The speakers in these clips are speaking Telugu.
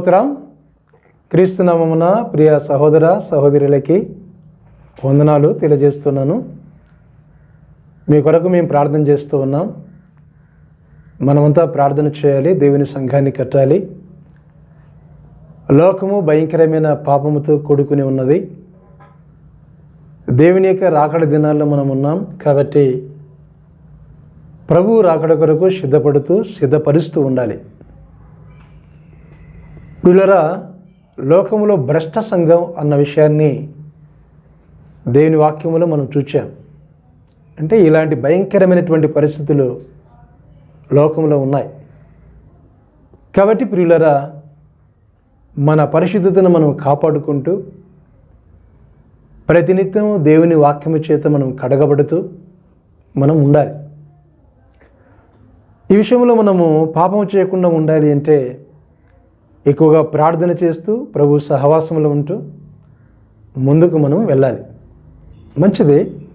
స్తోత్రం. క్రీస్తునామమున ప్రియ సహోదర సహోదరులకి వందనాలు తెలియజేస్తున్నాను. మీ కొరకు మేము ప్రార్థన చేస్తూ ఉన్నాం. మనమంతా ప్రార్థన చేయాలి దేవుని సంఘాన్ని కట్టాలి. లోకము భయంకరమైన పాపముతో కూడుకుని ఉన్నది. దేవుని యొక్క రాకడ దినాల్లో మనం ఉన్నాం కాబట్టి ప్రభువు రాకడ కొరకు సిద్ధపడుతూ సిద్ధపరుస్తూ ఉండాలి. పిల్లరా లోకములో భ్రష్ట సంఘం అన్న విషయాన్ని దేవుని వాక్యములో మనం చూచాం. అంటే ఇలాంటి భయంకరమైనటువంటి పరిస్థితులు లోకంలో ఉన్నాయి. కాబట్టి ప్రియులరా మన పరిశుద్ధతను మనం కాపాడుకుంటూ ప్రతినిత్యం దేవుని వాక్యము చేత మనం కడగబడుతూ మనం ఉండాలి. ఈ విషయంలో మనము పాపం చేయకుండా ఉండాలి అంటే ఎక్కువగా ప్రార్థన చేస్తూ ప్రభు సహవాసంలో ఉంటూ ముందుకు మనం వెళ్ళాలి. మంచిది.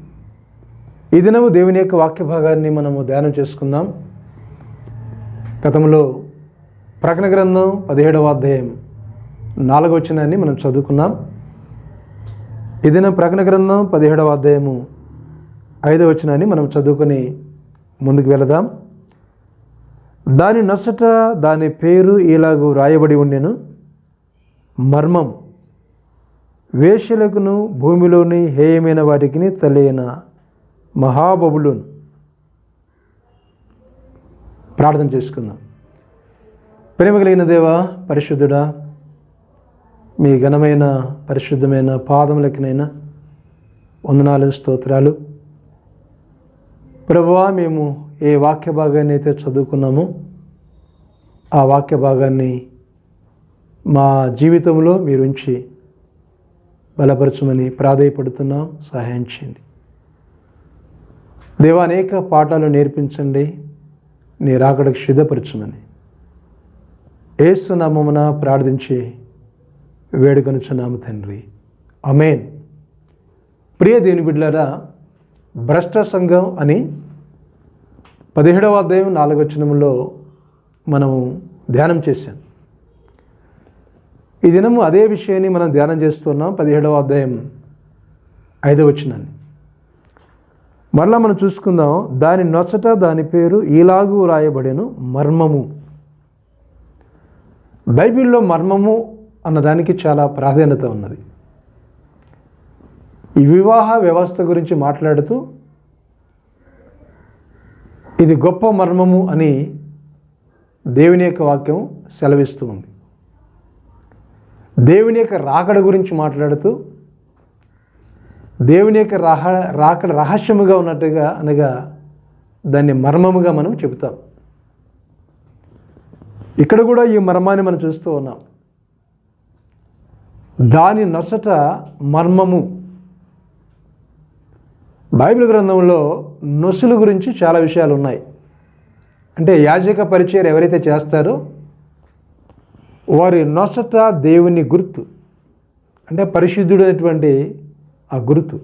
ఈ దినము దేవుని యొక్క వాక్య భాగాన్ని మనము ధ్యానం చేసుకుందాం. గతంలో ప్రకటన గ్రంథం పదిహేడవ అధ్యాయం నాలుగవ వచనాన్ని మనం చదువుకున్నాం. ఈ దినం ప్రకటన గ్రంథం పదిహేడవ అధ్యాయము ఐదవ వచనాన్ని మనం చదువుకొని ముందుకు వెళదాం. దాని నొసట దాని పేరు ఇలాగూ రాయబడి ఉండెను. మర్మం వేశ్యలకును భూమిలోని హేయమైన వాటికి తల్లిన మహాబబులున్. ప్రార్థన చేసుకుందాం. ప్రేమ కలిగిన దేవ పరిశుద్ధుడా మీ ఘనమైన పరిశుద్ధమైన పాదములకినైనా వందనాలు స్తోత్రాలు. ప్రభువా మేము ఏ వాక్య భాగాన్ని అయితే చదువుకున్నామో ఆ వాక్య భాగాన్ని మా జీవితంలో మీరు ఉంచి బలపరచమని ప్రాధేయపడుతున్నాం. సహాయం చేయండి. దేవా అనేక పాఠాలు నేర్పించండి. నీ రాకడకు సిద్ధపరచమని. ఏసునామమున ప్రార్థించి వేడుకొనుచున్నాము తండ్రి. అమేన్ ప్రియ దేవుని బిడ్డలారా భ్రష్ట సంఘం అని పదిహేడవ అధ్యాయం నాలుగవచనంలో మనము ధ్యానం చేశాం. ఈ దినము అదే విషయాన్ని మనం ధ్యానం చేస్తున్నాం పదిహేడవ అధ్యాయం ఐదవ వచనాన్ని. మరలా మనం చూసుకుందాం దాని నొసట దాని పేరు ఈలాగు రాయబడేను మర్మము. బైబిల్లో మర్మము అన్నదానికి చాలా ప్రాధాన్యత ఉన్నది. ఈ వివాహ వ్యవస్థ గురించి మాట్లాడుతూ ఇది గొప్ప మర్మము అని దేవుని యొక్క వాక్యం సెలవిస్తూ ఉంది. దేవుని యొక్క రాకడ గురించి మాట్లాడుతూ దేవుని యొక్క రహ రాకడ రహస్యముగా ఉన్నట్టుగా అనగా దాన్ని మర్మముగా మనం చెబుతాం. ఇక్కడ కూడా ఈ మర్మాన్ని మనం చూస్తూ ఉన్నాం. దాని నొసట మర్మము. బైబిల్ గ్రంథంలో నొసుల గురించి చాలా విషయాలు ఉన్నాయి. అంటే యాజక పరిచయం ఎవరైతే చేస్తారో వారి నొసట దేవుని గుర్తు. అంటే పరిశుద్ధుడైనటువంటి ఆ గుర్తు.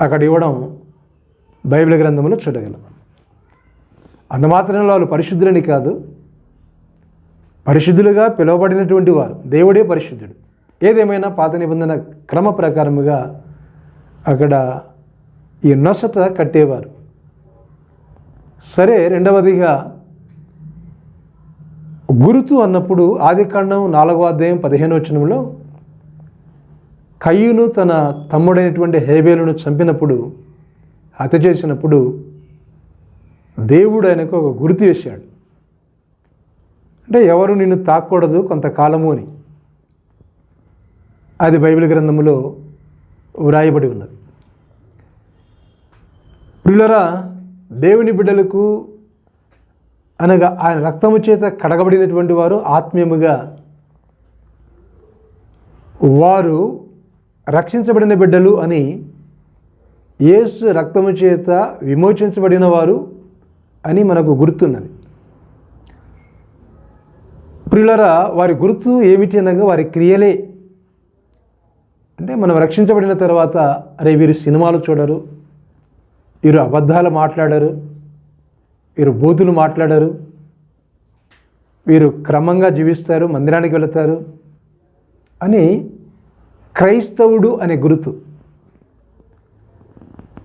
అక్కడ ఇవ్వడం బైబిల్ గ్రంథంలో చూడగలం. అంత మాత్రంలో వాళ్ళు పరిశుద్ధులని కాదు. పరిశుద్ధులుగా పిలువబడినటువంటి వారు. దేవుడే పరిశుద్ధుడు. ఏదేమైనా పాత నిబంధన క్రమ ప్రకారముగా అక్కడ ఈ నొసట కట్టేవారు. సరే రెండవదిగా గురుతు అన్నప్పుడు ఆదికాండం నాలుగో అధ్యాయం పదిహేను వచనంలో కయ్యూను తన తమ్ముడైనటువంటి హేబేలును చంపినప్పుడు హత్య చేసినప్పుడు దేవుడు ఆయనకు ఒక గుర్తు వేశాడు అంటే ఎవరు నిన్ను తాకూడదు కొంతకాలము అని. అది బైబిల్ గ్రంథములో వ్రాయబడి ఉన్నది. పిల్లరా దేవుని బిడ్డలకు అనగా ఆయన రక్తము చేత కడగబడినటువంటి వారు ఆత్మీయముగా. వారు రక్షించబడిన బిడ్డలు అని యేసు రక్తము చేత విమోచించబడిన వారు అని మనకు గుర్తున్నది. ప్రియులరా వారి గుర్తు ఏమిటి అనగా వారి క్రియలే. అంటే మనం రక్షించబడిన తర్వాత అరే వీరు సినిమాలు చూడరు వీరు అబద్ధాలు మాట్లాడరు వీరు బూతులు మాట్లాడరు వీరు క్రమంగా జీవిస్తారు మందిరానికి వెళతారు అని క్రైస్తవుడు అనే గుర్తు.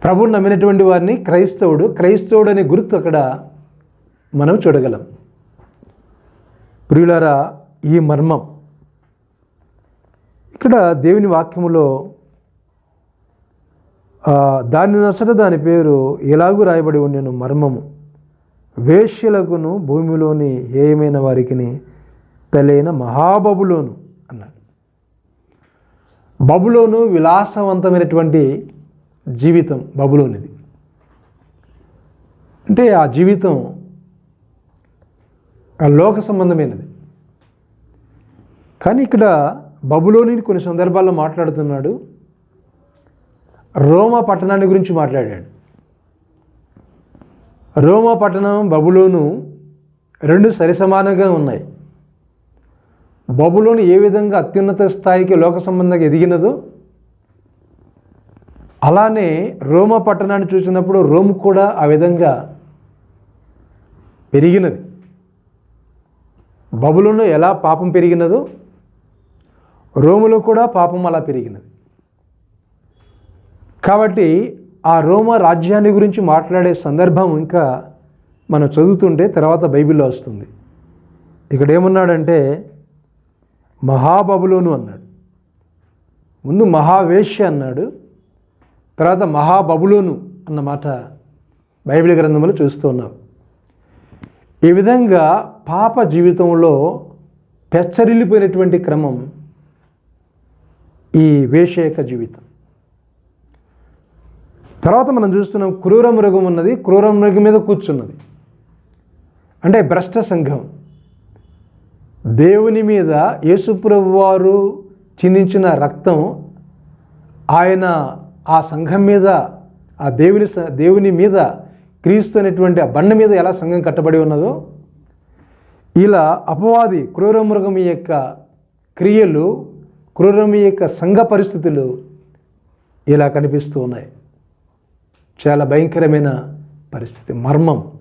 ప్రభుని నమ్మినటువంటి వారిని క్రైస్తవుడు క్రైస్తవుడు అనే గుర్తు అక్కడ మనం చూడగలం. ప్రియులారా ఈ మర్మం. ఇక్కడ దేవుని వాక్యములో దాని నసట దాని పేరు ఇలాగూ రాయబడి ఉండేను మర్మము. వేశ్యలకును భూమిలోని ఏమైన వారికిని తలైన మహాబబులోను అన్నాడు. బబులోను విలాసవంతమైనటువంటి జీవితం బబులోనిది. అంటే ఆ జీవితం లోక సంబంధమైనది. కానీ ఇక్కడ బబులోని కొన్ని సందర్భాల్లో మాట్లాడుతున్నాడు. రోమా పట్టణాన్ని గురించి మాట్లాడాడు. రోమా పట్టణం బబులోను రెండు సరిసమానంగా ఉన్నాయి. బబులోను ఏ విధంగా అత్యున్నత స్థాయికి లోక సంబంధంగా ఎదిగినదో అలానే రోమా పట్టణాన్ని చూసినప్పుడు రోమ్ కూడా ఆ విధంగా పెరిగినది. బబులోను ఎలా పాపం పెరిగినదో రోములో కూడా పాపం అలా పెరిగినది. కాబట్టి ఆ రోమా రాజ్యాన్ని గురించి మాట్లాడే సందర్భం ఇంకా మనం చదువుతుంటే తర్వాత బైబిల్లో వస్తుంది. ఇక్కడ ఏమన్నాడంటే మహాబబులోను అన్నాడు. ముందు మహావేశ్య అన్నాడు. తర్వాత మహాబబులోను అన్న మాట బైబిల్ గ్రంథంలో చూస్తూ ఉన్నాం. ఈ విధంగా పాప జీవితంలో పెచ్చరిల్లిపోయినటువంటి క్రమం ఈ వేష యొక్క జీవితం. తర్వాత మనం చూస్తున్నాం క్రూర మృగం ఉన్నది క్రూర మృగం మీద కూర్చున్నది. అంటే భ్రష్ట సంఘం. దేవుని మీద యేసుప్రభు వారు చిందించిన రక్తం ఆయన ఆ సంఘం మీద ఆ దేవుని దేవుని మీద క్రీస్తు అనేటువంటి ఆ బండ మీద ఎలా సంఘం కట్టబడి ఉన్నదో ఇలా అపవాది క్రూర మృగం యొక్క క్రియలు క్రూరమి యొక్క సంఘ పరిస్థితులు ఇలా కనిపిస్తూ ఉన్నాయి. చాలా భయంకరమైన పరిస్థితి మర్మం.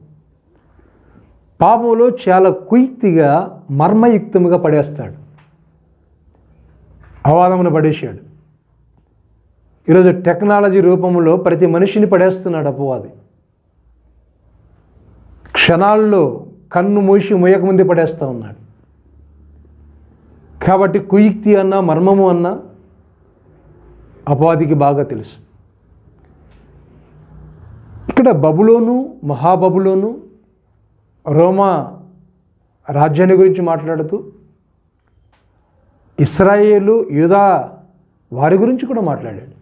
పాపంలో చాలా కుయుక్తిగా మర్మయుక్తముగా పడేస్తాడు. అవాదమును పడేశాడు. ఈరోజు టెక్నాలజీ రూపంలో ప్రతి మనిషిని పడేస్తున్నాడు అపవాది. క్షణాల్లో కన్ను మూసి మూయకముందే పడేస్తూ ఉన్నాడు. కాబట్టి కుయుక్తి అన్నా మర్మము అన్నా అపవాదికి బాగా తెలుసు. ఇక్కడ బబులోను మహాబబులోను రోమా రాజ్యాన్ని గురించి మాట్లాడుతూ ఇస్రాయేలు యూదా వారి గురించి కూడా మాట్లాడాడు.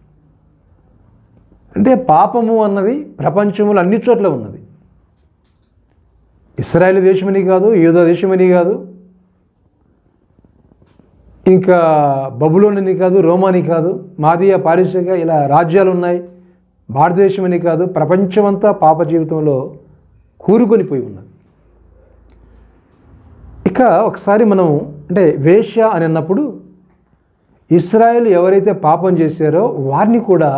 అంటే పాపము అన్నది ప్రపంచంలో అన్ని చోట్ల ఉన్నది. ఇస్రాయేల్ దేశమని కాదు యూదా దేశమని కాదు ఇంకా బబులోనని కాదు రోమాని కాదు మాదియా పారిశ్రిక ఇలా రాజ్యాలు ఉన్నాయి. భారతదేశం అని కాదు ప్రపంచమంతా పాప జీవితంలో కూరుకొని పోయి ఉన్నది. ఇక ఒకసారి మనం అంటే వేశ్య అని అన్నప్పుడు ఇస్రాయేల్ ఎవరైతే పాపం చేశారో వారిని కూడా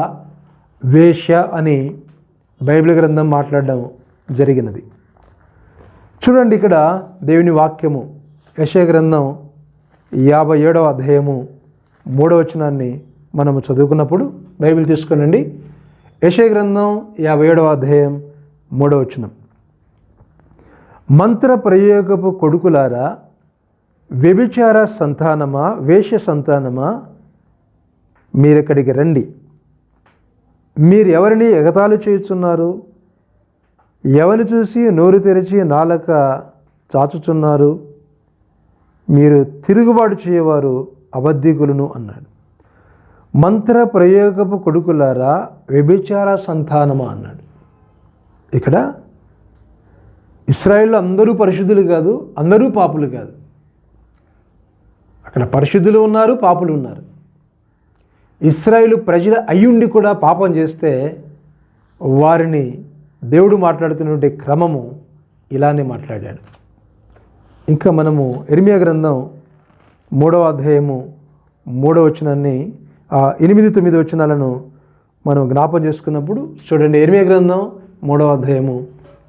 వేశ్య అని బైబిల్ గ్రంథం మాట్లాడడం జరిగినది. చూడండి ఇక్కడ దేవుని వాక్యము యశ గ్రంథం యాభై ఏడవ అధ్యాయము మూడవచనాన్ని మనము చదువుకున్నప్పుడు బైబిల్ తీసుకోనండి. యశయ గ్రంథం యాభై ఏడవ అధ్యాయం మూడవ వచనం. మంత్ర ప్రయోగపు కొడుకులారా వ్యభిచార సంతానమా వేష సంతానమా మీరిక్కడికి రండి. మీరు ఎవరిని ఎగతాళి చేయుచున్నారు? ఎవరిని చూసి నోరు తెరిచి నాలక చాచుచున్నారు? మీరు తిరుగుబాటు చేయవారు అబద్ధికులను అన్నాడు మంత్ర ప్రయోగపు కొడుకులారా వ్యభిచార సంతానమా అన్నాడు. ఇక్కడ ఇస్రాయిల్లో అందరూ పరిశుద్ధులు కాదు అందరూ పాపులు కాదు. అక్కడ పరిశుద్ధులు ఉన్నారు పాపులు ఉన్నారు. ఇస్రాయిలు ప్రజల అయ్యుండి కూడా పాపం చేస్తే వారిని దేవుడు మాట్లాడుతున్నటువంటి క్రమము ఇలానే మాట్లాడాడు. ఇంకా మనము ఎరిమియా గ్రంథం మూడవ అధ్యాయము మూడవ వచనాన్ని ఎనిమిది తొమ్మిది వచనాలను మనం జ్ఞాపం చేసుకున్నప్పుడు చూడండి ఎనిమిది గ్రంథం మూడవ అధ్యాయము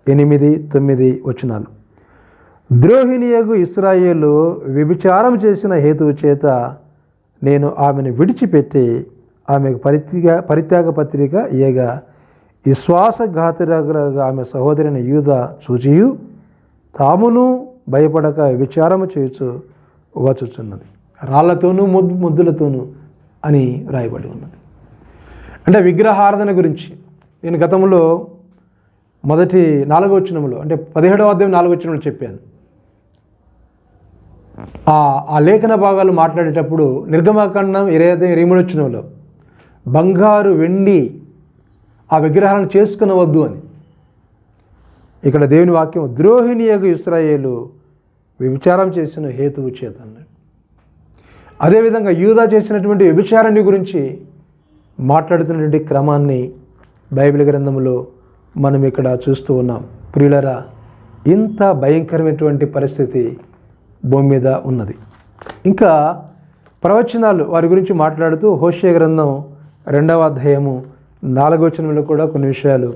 ఎనిమిది తొమ్మిది వచనాలు. ద్రోహిణియగు ఇస్రాయేలు వ్యభిచారం చేసిన హేతువు చేత నేను ఆమెను విడిచిపెట్టి ఆమెకు పరిత్యాగ పరిత్యాగ పత్రిక ఇయగా విశ్వాసఘాతురగా ఆమె సహోదరిని యూద చూచియు తామును భయపడక విచారము చేయుచు వచ్చుచున్నది. రాళ్ళతోనూ ముద్దు ముద్దులతోనూ అని రాయబడి ఉన్నది. అంటే విగ్రహారాధన గురించి నేను గతంలో మొదటి నాలుగో వచనంలో అంటే పదిహేడవ అధ్యాయం నాలుగో వచనంలో చెప్పాను. ఆ ఆ లేఖన భాగాలు మాట్లాడేటప్పుడు నిర్గమాకాండం ఇరవై అధ్యాయం ఇరవై మూడు బంగారు వెండి ఆ విగ్రహాలను చేసుకునవద్దు అని. ఇక్కడ దేవుని వాక్యం ద్రోహిణి యొక్క ఇస్రాయేలు వ్యభిచారం చేసిన హేతువు చేత అన్నాడు. అదేవిధంగా యూదా చేసినటువంటి వ్యభిచారాన్ని గురించి మాట్లాడుతున్నటువంటి క్రమాన్ని బైబిల్ గ్రంథంలో మనం ఇక్కడ చూస్తూ ఉన్నాం. ప్రియులరా ఇంత భయంకరమైనటువంటి పరిస్థితి భూమి మీద ఉన్నది. ఇంకా ప్రవచనాలు వారి గురించి మాట్లాడుతూ హోషే గ్రంథం రెండవ అధ్యాయము నాలుగోచనంలో కూడా కొన్ని విషయాలు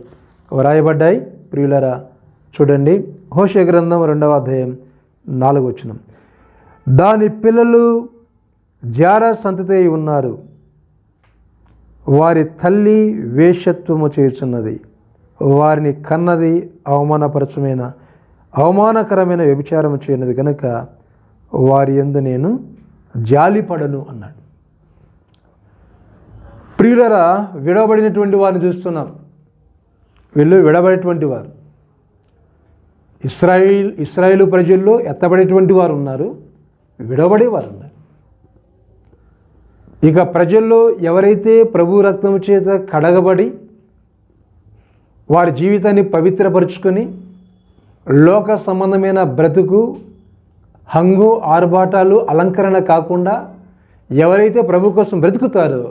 వ్రాయబడ్డాయి. ప్రియులరా చూడండి. హోషే గ్రంథం రెండవ అధ్యాయం నాలుగోచనం దాని పిల్లలు జారా సంతతి అయి ఉన్నారు. వారి తల్లి వేషత్వము చేయుచున్నది. వారిని కన్నది అవమానపరచమైన అవమానకరమైన వ్యభిచారము చేయనది కనుక వారి ఎందు నేను జాలిపడను అన్నాడు. ప్రియులరా విడవబడినటువంటి వారిని చూస్తున్నాం. వీళ్ళు విడబడేటువంటి వారు. ఇస్రాయిల్ ఇస్రాయిల్ ప్రజల్లో ఎత్తబడేటువంటి వారు ఉన్నారు. విడవబడే వారు ఇక ప్రజల్లో ఎవరైతే ప్రభు రక్తం చేత కడగబడి వారి జీవితాన్ని పవిత్రపరుచుకొని లోక సంబంధమైన బ్రతుకు హంగు ఆర్భాటాలు అలంకరణ కాకుండా ఎవరైతే ప్రభు కోసం బ్రతుకుతారో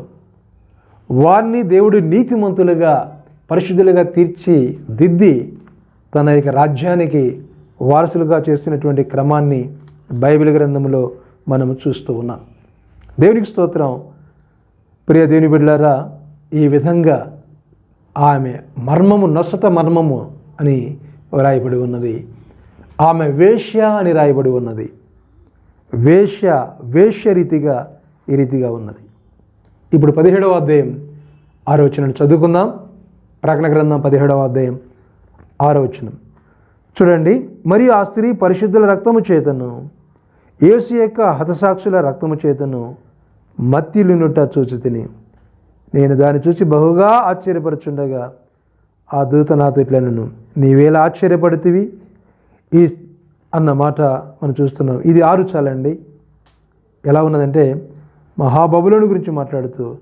వారిని దేవుడు నీతిమంతులుగా పరిశుద్ధులుగా తీర్చి దిద్ది తన యొక్క రాజ్యానికి వారసులుగా చేసినటువంటి క్రమాన్ని బైబిల్ గ్రంథంలో మనము చూస్తూ ఉన్నాం. దేవునికి స్తోత్రం. ప్రియ దేవుని బిడ్డలారా ఈ విధంగా ఆమె మర్మము నొసట మర్మము అని రాయబడి ఉన్నది. ఆమె వేశ్య అని రాయబడి ఉన్నది. వేశ్య వేశ్య రీతిగా ఈ రీతిగా ఉన్నది. ఇప్పుడు పదిహేడవ అధ్యాయం ఆరోచనను చదువుకుందాం. ప్రకటన గ్రంథం పదిహేడవ అధ్యాయం ఆరోచనం చూడండి మరియు ఆ స్త్రీ పరిశుద్ధుల రక్తము చేతను ఏసు యొక్క హతసాక్షుల రక్తము చేతను మత్తిలునుట చూచి తిని. నేను దాన్ని చూసి బహుగా ఆశ్చర్యపరచుండగా ఆ దూత నాతో ఇట్లనను నీవేలా ఆశ్చర్యపడుతీవి? ఈ అన్న మాట మనం చూస్తున్నాం. ఇది ఆరు చాలండి. ఎలా ఉన్నదంటే మహాబబులను గురించి మాట్లాడుతూ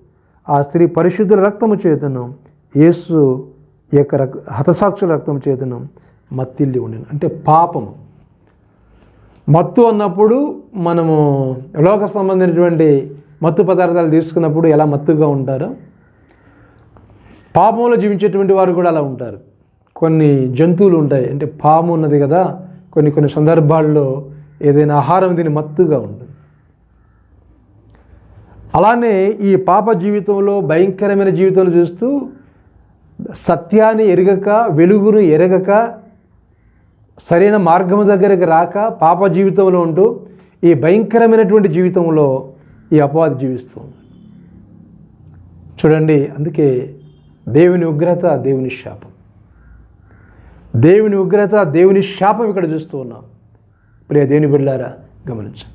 ఆ స్త్రీ పరిశుద్ధుల రక్తము చేతను యేసు యొక్క రక్ హతసాక్షుల రక్తము చేతను మత్తిల్లి ఉండి అంటే పాపము. మత్తు అన్నప్పుడు మనము లోక సంబంధించినటువంటి మత్తు పదార్థాలు తీసుకున్నప్పుడు ఎలా మత్తుగా ఉంటారో పాపంలో జీవించేటువంటి వారు కూడా అలా ఉంటారు. కొన్ని జంతువులు ఉంటాయి అంటే పాము ఉన్నది కదా కొన్ని కొన్ని సందర్భాల్లో ఏదైనా ఆహారం తిని మత్తుగా ఉంటుంది. అలానే ఈ పాప జీవితంలో భయంకరమైన జీవితంలో చూస్తూ సత్యాన్ని ఎరగక వెలుగును ఎరగక సరైన మార్గం దగ్గరికి రాక పాప జీవితంలో ఉంటూ ఈ భయంకరమైనటువంటి జీవితంలో ఈ అపవాది జీవిస్తూ ఉంది చూడండి అందుకే దేవుని ఉగ్రత దేవుని శాపం. దేవుని ఉగ్రత దేవుని శాపం ఇక్కడ చూస్తూ ఉన్నాం. ప్రియ దేవుని బిడ్డారా గమనించండి.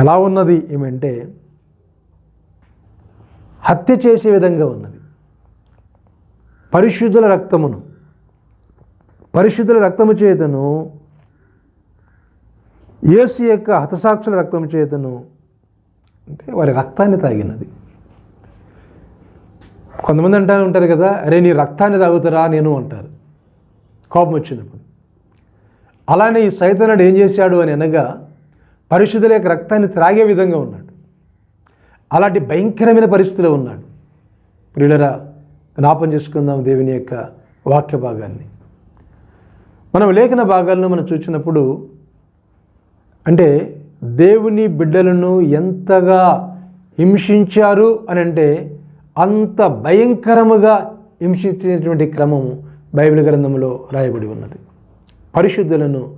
ఎలా ఉన్నది ఏమంటే హత్య చేసే విధంగా ఉన్నది. పరిశుద్ధుల రక్తమును పరిశుద్ధుల రక్తము చేతను యేసు యొక్క హతసాక్షుల రక్తం చేతను అంటే వారి రక్తాన్ని తాగినది. కొంతమంది అంటారు ఉంటారు కదా అరే నీ రక్తాన్ని తాగుతారా నేను అంటారు. కోపం వచ్చినప్పుడు. అలానే ఈ సైతనుడు ఏం చేశాడు అని అనగా పరిశుద్ధుల యొక్క రక్తాన్ని త్రాగే విధంగా ఉన్నాడు. అలాంటి భయంకరమైన పరిస్థితిలో ఉన్నాడు. ప్రియులరా జ్ఞాపం చేసుకుందాం దేవుని యొక్క వాక్య భాగాన్ని. మనం లేఖన భాగాలను మనం చూసినప్పుడు అంటే దేవుని బిడ్డలను ఎంతగా హింసించారు అని అంటే అంత భయంకరముగా హింసించినటువంటి క్రమం బైబిల్ గ్రంథంలో రాయబడి ఉన్నది. పరిశుద్ధులను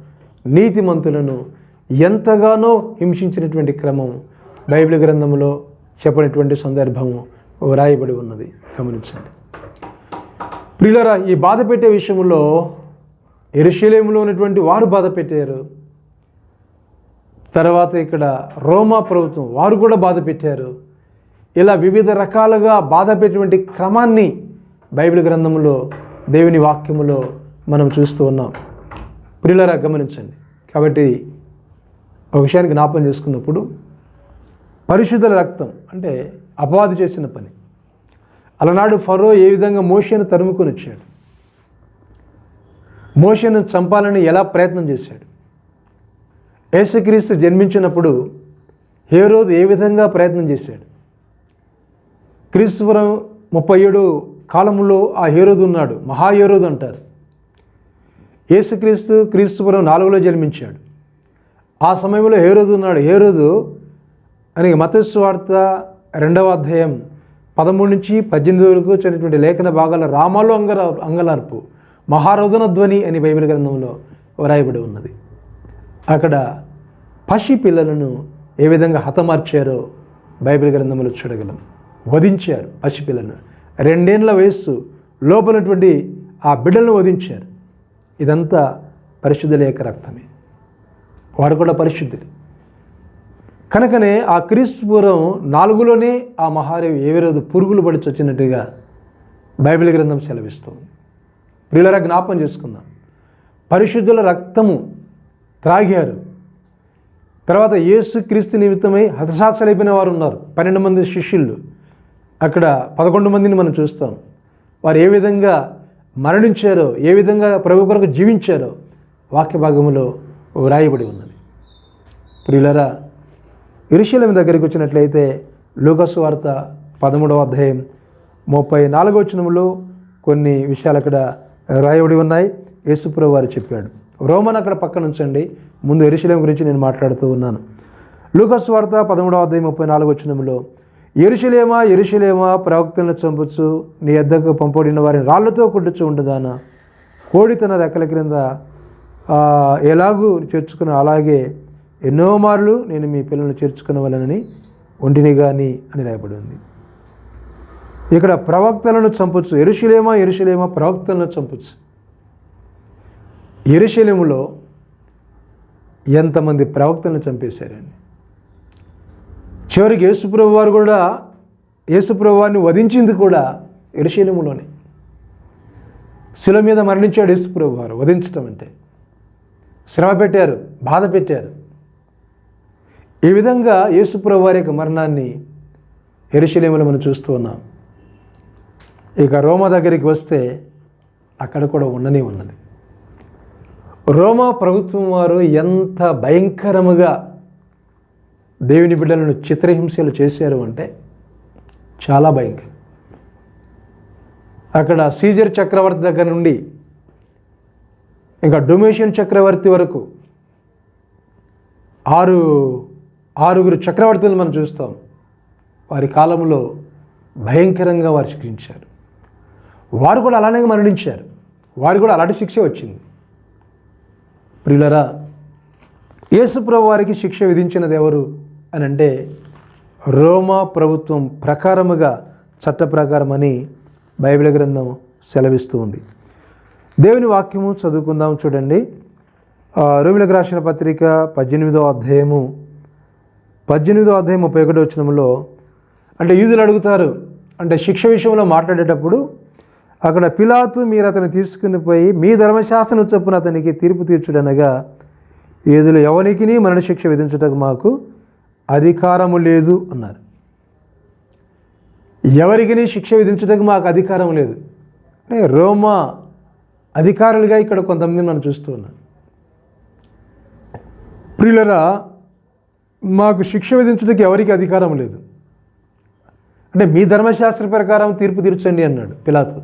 నీతిమంతులను ఎంతగానో హింసించినటువంటి క్రమం బైబిల్ గ్రంథంలో చెప్పినటువంటి సందర్భము వ్రాయబడి ఉన్నది. గమనించండి. ప్రియులరా ఈ బాధ పెట్టే విషయంలో ఎరుశలేములో ఉన్నటువంటి వారు బాధ పెట్టారు. తర్వాత ఇక్కడ రోమా ప్రభుత్వం వారు కూడా బాధ పెట్టారు. ఇలా వివిధ రకాలుగా బాధ పెట్టినటువంటి క్రమాన్ని బైబిల్ గ్రంథంలో దేవుని వాక్యములో మనం చూస్తూ ఉన్నాం. ప్రియులరా గమనించండి. కాబట్టి ఒక విషయాన్ని జ్ఞాపం చేసుకున్నప్పుడు పరిశుద్ధుల రక్తం అంటే అపవాది చేసిన పని. అలనాడు ఫరో ఏ విధంగా మోషను తరుముకొని వచ్చాడు మోషను చంపాలని ఎలా ప్రయత్నం చేశాడు? యేసుక్రీస్తు జన్మించినప్పుడు హేరోదు ఏ విధంగా ప్రయత్నం చేశాడు? క్రీస్తువరం ముప్పై ఏడు కాలంలో ఆ హేరోదు ఉన్నాడు. మహాహేరోదు అంటారు. యేసుక్రీస్తు క్రీస్తుపురం నాలుగులో జన్మించాడు. ఆ సమయంలో హేరోదు ఉన్నాడు. హేరోదు అని మతస్సు వార్త రెండవ అధ్యాయం పదమూడు నుంచి పద్దెనిమిది వరకు వచ్చినటువంటి లేఖన భాగాల రామాలో అంగర అంగలార్పు మహారోదన ధ్వని అని బైబిల్ గ్రంథంలో వ్రాయబడి ఉన్నది. అక్కడ పసి పిల్లలను ఏ విధంగా హతమార్చారో బైబిల్ గ్రంథంలో చూడగలం. వధించారు పసిపిల్లను రెండేళ్ళ వయస్సు లోపలటువంటి ఆ బిడ్డలను వధించారు. ఇదంతా పరిశుద్ధుల యొక్క రక్తమే. వాడు కూడా పరిశుద్ధులు కనుకనే ఆ క్రీస్తుపురం నాలుగులోనే ఆ మహారేవి ఏ రోజు పురుగులు పడి చచ్చినట్టుగా బైబిల్ గ్రంథం సెలవిస్తుంది. ప్రియులరా జ్ఞాపం చేసుకుందాం. పరిశుద్ధుల రక్తము త్రాగారు. తర్వాత యేసు క్రీస్తు నిమిత్తమై హతసాక్షులైపోయిన వారు ఉన్నారు. పన్నెండు మంది శిష్యులు. అక్కడ పదకొండు మందిని మనం చూస్తాం. వారు ఏ విధంగా మరణించారో ఏ విధంగా ప్రభు కొరకు జీవించారో వాక్య భాగంలో వ్రాయబడి ఉన్నది. ప్రియులరా ఇరుషులం దగ్గరికి వచ్చినట్లయితే లూకస్ వార్త పదమూడవ అధ్యాయం ముప్పై నాలుగో వచనంలో కొన్ని విషయాలు అక్కడ రాయబడి ఉన్నాయి. యేసుప్రభు వారు చెప్పాడు. రోమన్ అక్కడ పక్కన ఉంచండి. ముందు ఎరుశలేం గురించి నేను మాట్లాడుతూ ఉన్నాను. లూకస్ వార్త పదమూడవ అధ్యాయం ముప్పై నాలుగు వచ్చినంలో ఎరుశలేమా ఎరుశలేమా ప్రవక్తలను చంపచ్చు నీ ఎద్దకు పంపబడిన వారిని రాళ్ళతో కొట్టుచు ఉండదానా? కోడి తన రెక్కల క్రింద ఎలాగూ చేర్చుకున్న అలాగే ఎన్నో మార్లు నేను మీ పిల్లల్ని చేర్చుకునవలనని ఒంటిని కానీ అని రాయబడి ఉంది. ఇక్కడ ప్రవక్తలను చంపొచ్చు ఎరుశలేమా ఎరుశలేమా ప్రవక్తలను చంపొచ్చు ఎరుశల్యములో ఎంతమంది ప్రవక్తలను చంపేశారని చివరికి యేసుప్రభు వారు కూడా యేసుప్రభు వారిని వధించింది కూడా ఎరుశల్యములోనే శిల మీద మరణించాడు యేసుప్రభు వారు వధించటం అంటే. శ్రమ పెట్టారు బాధ పెట్టారు. ఈ విధంగా యేసుప్రభు వారి యొక్క మరణాన్ని ఎరుశలేములో మనం చూస్తూ ఉన్నాం. ఇక రోమా దగ్గరికి వస్తే అక్కడ కూడా ఉండనే ఉన్నది. రోమా ప్రభుత్వం వారు ఎంత భయంకరముగా దేవుని బిడ్డలను చిత్రహింసలు చేశారు అంటే చాలా భయంకరం. అక్కడ సీజర్ చక్రవర్తి దగ్గర నుండి ఇంకా డొమేషియన్ చక్రవర్తి వరకు ఆరు ఆరుగురు చక్రవర్తులు మనం చూస్తాం. వారి కాలంలో భయంకరంగా వారు శిక్షించారు. వారు కూడా అలానే మరణించారు. వారు కూడా అలాంటి శిక్ష వచ్చింది. ప్రియులరా యేసుప్రభు వారికి శిక్ష విధించినది ఎవరు అని అంటే రోమా ప్రభుత్వం ప్రకారముగా చట్ట ప్రకారం అని బైబిల్ గ్రంథం సెలవిస్తూ ఉంది. దేవుని వాక్యము చదువుకుందాం చూడండి. రోమిలకు రాసిన పత్రిక పద్దెనిమిదో అధ్యాయము పద్దెనిమిదో అధ్యాయం ముప్పై ఒకటో వచ్చినంలో అంటే యూదులు అడుగుతారు అంటే శిక్ష విషయంలో మాట్లాడేటప్పుడు అక్కడ పిలాతు మీరు అతను తీసుకుని పోయి మీ ధర్మశాస్త్రం చొప్పున అతనికి తీర్పు తీర్చుడనగా ఏదులు ఎవరికి మరణశిక్ష విధించుటకు మాకు అధికారము లేదు అన్నారు. ఎవరికి శిక్ష విధించుటకు మాకు అధికారం లేదు. అంటే రోమా అధికారులుగా ఇక్కడ కొంతమంది మనం చూస్తూ ఉన్నాను ప్రియులరా మాకు శిక్ష విధించడానికి ఎవరికి అధికారం లేదు. అంటే మీ ధర్మశాస్త్ర ప్రకారం తీర్పు తీర్చండి అన్నాడు పిలాతు.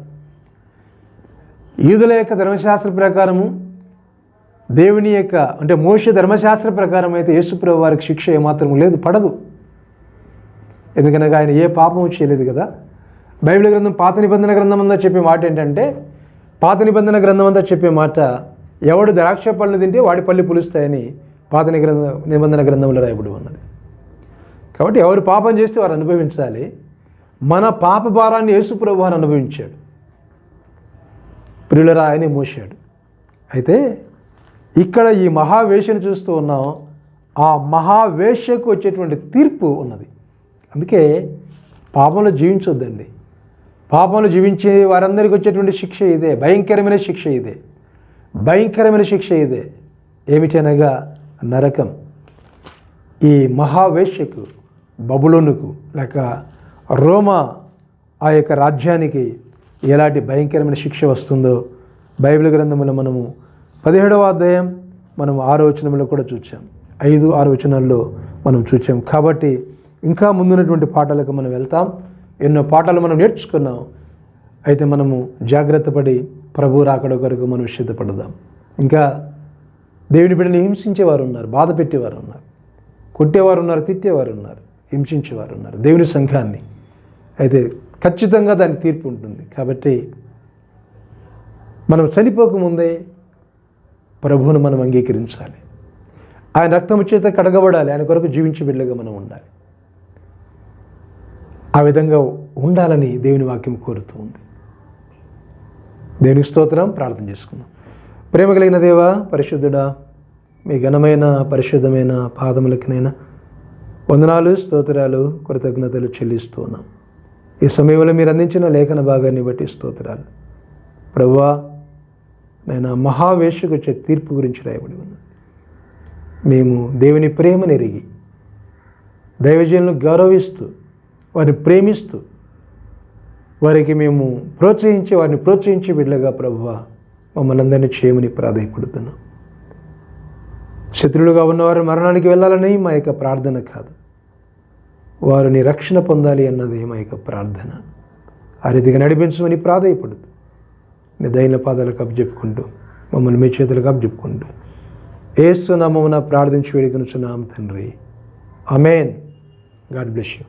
యూదుల యొక్క ధర్మశాస్త్ర ప్రకారము దేవుని యొక్క అంటే మోష ధర్మశాస్త్ర ప్రకారం అయితే యేసుప్రభు వారికి శిక్ష ఏమాత్రం లేదు పడదు. ఎందుకనగా ఆయన ఏ పాపము చేయలేదు కదా. బైబిల్ గ్రంథం పాత నిబంధన గ్రంథం అంతా చెప్పే మాట ఏంటంటే పాత నిబంధన గ్రంథం అంతా చెప్పే మాట ఎవడు ద్రాక్ష పళ్ళు తింటే వాడి పళ్ళు పులుస్తాయని పాత గ్రంథ నిబంధన గ్రంథంలో రాయబడి ఉన్నది. కాబట్టి ఎవరు పాపం చేస్తే వారు అనుభవించాలి. మన పాప భారాన్ని యేసుప్రభు వారు అనుభవించాడు. ప్రియులరా ఆయనే మోసాడు అయితే ఇక్కడ ఈ మహావేషను చూస్తూ ఉన్నాం. ఆ మహావేషకు వచ్చేటువంటి తీర్పు ఉన్నది. అందుకే పాపంలో జీవించొద్దండి. పాపంలో జీవించే వారందరికీ వచ్చేటువంటి శిక్ష ఇదే. భయంకరమైన శిక్ష ఇదే. భయంకరమైన శిక్ష ఇదే. ఏమిటనగా నరకం. ఈ మహావేశ్యకు బబులోనుకు లేక రోమా ఆ యొక్క రాజ్యానికి ఎలాంటి భయంకరమైన శిక్ష వస్తుందో బైబిల్ గ్రంథంలో మనము పదిహేడవ అధ్యాయం మనం ఆరో కూడా చూచాం. ఐదు ఆరు వచనాల్లో మనం చూచాం. కాబట్టి ఇంకా ముందున్నటువంటి పాటలకు మనం వెళ్తాం. ఎన్నో పాటలు మనం నేర్చుకున్నాం. అయితే మనము జాగ్రత్త పడి ప్రభు రాకడ కొరకు మనం సిద్ధపడదాం. ఇంకా దేవుని బిడ్డని హింసించేవారు ఉన్నారు బాధ పెట్టేవారు ఉన్నారు కొట్టేవారు ఉన్నారు తిట్టేవారు ఉన్నారు హింసించేవారు ఉన్నారు దేవుని సంఘాన్ని. అయితే ఖచ్చితంగా దాని తీర్పు ఉంటుంది. కాబట్టి మనం చనిపోకముందే ప్రభువును మనం అంగీకరించాలి. ఆయన రక్తము చేత కడగబడాలి. ఆయన కొరకు జీవించి బిడ్డగా మనం ఉండాలి. ఆ విధంగా ఉండాలని దేవుని వాక్యం కోరుతూ ఉంది. దేవునికి స్తోత్రం. ప్రార్థన చేసుకుందాం. ప్రేమ కలిగిన దేవా పరిశుద్ధుడా మీ ఘనమైన పరిశుద్ధమైన పాదములకినైనా వందనాలు స్తోత్రాలు కృతజ్ఞతలు చెల్లిస్తున్నాం ఈ సమయంలో మీరు అందించిన లేఖన భాగాన్ని బట్టి స్తోత్రాలు. ప్రవ్వా నేను మహావేషకు వచ్చే తీర్పు గురించి రాయబడి ఉన్నాను. మేము దేవుని ప్రేమను ఎరిగి దైవజనులను గౌరవిస్తూ వారిని ప్రేమిస్తూ వారికి మేము ప్రోత్సహించి వారిని ప్రోత్సహించి బిడ్డగా ప్రభువ మమ్మల్ని అందరినీ చేయమని ప్రాధాయపడుతున్నాం. శత్రులుగా ఉన్నవారు మరణానికి వెళ్ళాలని మా యొక్క ప్రార్థన కాదు. వారిని రక్షణ పొందాలి అన్నది మా యొక్క ప్రార్థన. ఆ రీతిగా నడిపించమని ప్రాధాయపడదు నిదైన పాదాలకు అప్పచెప్పుకుంటూ మమ్మల్ని మీ చేతులకు అప్పచెప్పుకుంటూ ఏసునామమున ప్రార్థించి వేడుకొనుచున్నాం తండ్రి. Amen god bless you.